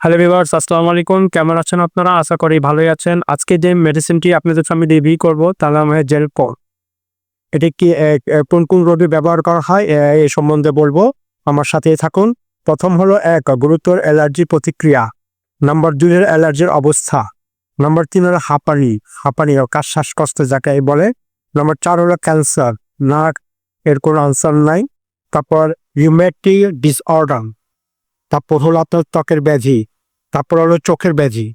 Hello viewers আসসালামু আলাইকুম। কেমন আছেন আপনারা? আশা করি ভালোই আছেন। আজকে যে মেডিসিনটি আপনাদের সামনে রিভিউ করব তার নাম হচ্ছে জেলপল এটি কি কোন কোন রোগে ব্যবহার করা হয় এ, সম্বন্ধে বলব। আমার সাথেই থাকুন। প্রথম হলো এক গুরুতর অ্যালার্জি প্রতিক্রিয়া। নাম্বার দুই হলো অ্যালার্জির অবস্থা। নাম্বার তিন হলো হাঁপানি। হাঁপানি কাশ শ্বাসকষ্ট যাকে বলে। নাম্বার চার হলো ক্যান্সার। না এর কোনো আনসার নাই। তারপর রিউমেটিক ডিসঅর্ডার তারপর হলো আপনার ত্বকের ব্যাধি, তারপর হলো চোখের ব্যাধি।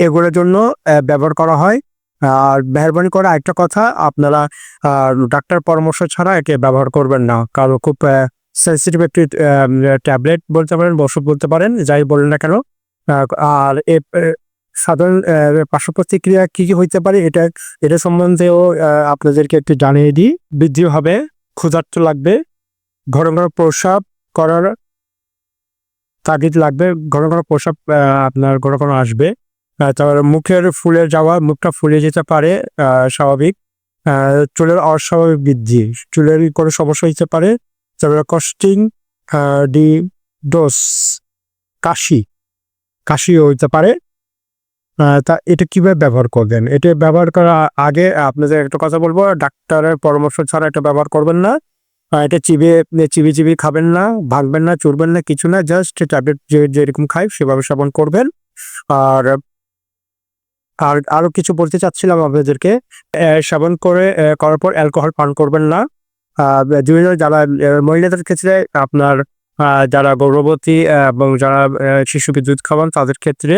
এগুলোর জন্য ব্যবহার করা হয়। আর মেহরবানি করে একটা কথা, আপনারা ডাক্তার পরামর্শ ছাড়া একে ব্যবহার করবেন না। কারণ খুব সেন্সিটিভ একটি ট্যাবলেট বলতে পারেন ওষুধ বলতে পারেন, যাই বলেন না কেন। আর এ সাধারণ পার্শ্ব প্রতিক্রিয়া কি কি হইতে পারে এটা এটা সম্বন্ধেও আপনাদেরকে একটু জানিয়ে দিই। বৃদ্ধি হবে, ক্ষুধার্ত লাগবে, ঘন ঘন প্রস্রাব করার তাগিদ লাগবে, ঘন ঘন প্রসাব আপনার ঘন ঘন আসবে। তারপরে মুখের ফুলে যাওয়া, মুখটা ফুলে যেতে পারে স্বাভাবিক। চুলের অস্বাভাবিক বৃদ্ধি, চুলের কোনো সমস্যা হতে পারে। তারপরে কস্টিং ডি, ডোস, কাশি, কাশিও হইতে পারে। তা এটা কীভাবে ব্যবহার করবেন? এটা ব্যবহার করার আগে আপনাদের একটা কথা বলব, ডাক্তারের পরামর্শ ছাড়া এটা ব্যবহার করবেন না। এটা চিবিয়ে চিবি চিবি খাবেন না, ভাঙবেন না চুরবেন না, কিছু না জাস্ট ট্যাবলেট যে, যেরকম খাই সেভাবে সেবন করবেন। আর আর আরও কিছু বলতে চাচ্ছিলাম আপনাদেরকে সেবন করে করার পর অ্যালকোহল পান করবেন না। যারা মহিলাদের ক্ষেত্রে আপনার যারা গর্ভবতী এবং যারা শিশুকে দুধ খাওয়ান তাদের ক্ষেত্রে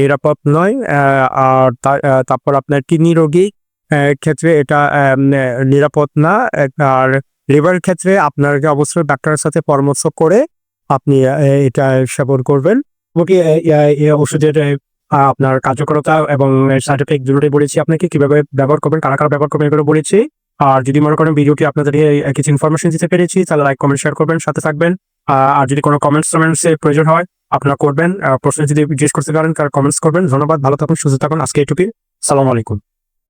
নিরাপদ নয়। আর তারপর আপনার কিডনি রোগী ক্ষেত্রে এটা নিরাপদ না। আর লিভারের ক্ষেত্রে আপনাকে অবশ্যই ডাক্তারের সাথে পরামর্শ করে আপনি এটা সেবন করবেন। এই ওষুধের আপনার কার্যকরতা এবং সাইড এফেক্ট দুটোই বলেছি আপনাকে, কীভাবে ব্যবহার করবেন, কারা কারা ব্যবহার করবেন এগুলো বলেছি। আর যদি মনে করেন ভিডিওটি আপনাদের কিছু ইনফরমেশন দিতে পেরেছি, তাহলে লাইক কমেন্ট শেয়ার করবেন, সাথে থাকবেন। আর যদি কোনো কমেন্টস টমেন্টস প্রয়োজন হয়, আপনারা করবেন। প্রশ্ন যদি জিজ্ঞেস করতে পারেন কমেন্টস করবেন। ধন্যবাদ, ভালো থাকুন, সুস্থ থাকুন। আজকে এইটুকুই সালাম আলাইকুম।